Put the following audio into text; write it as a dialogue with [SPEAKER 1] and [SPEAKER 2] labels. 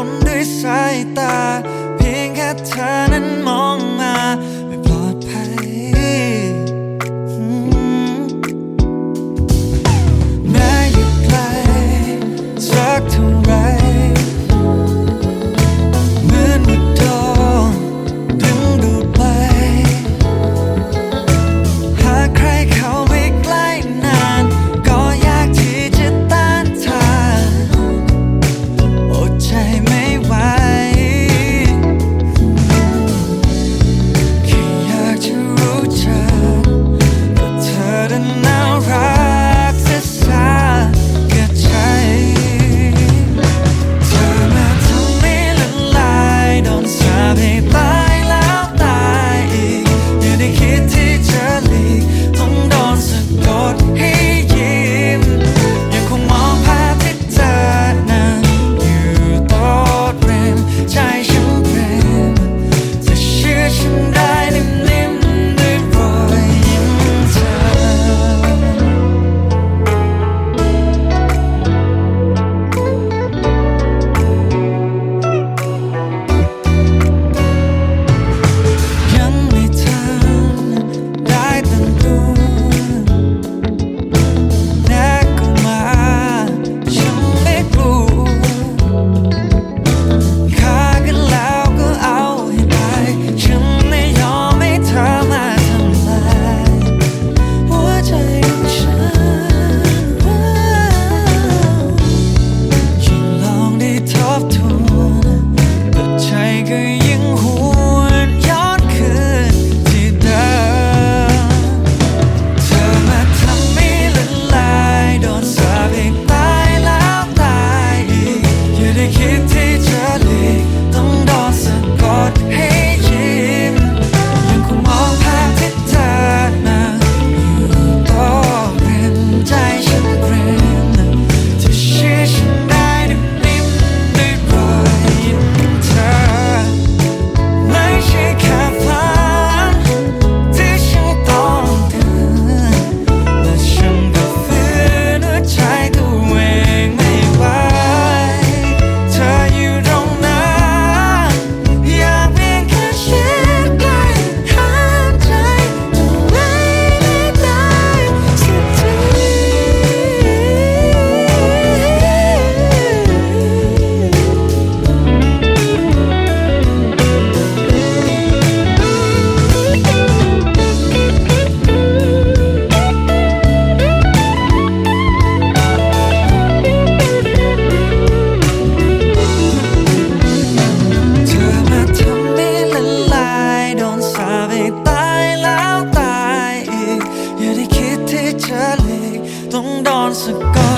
[SPEAKER 1] คนด้วยสายตา เพียงแค่เธอนั้น งดอนสะกด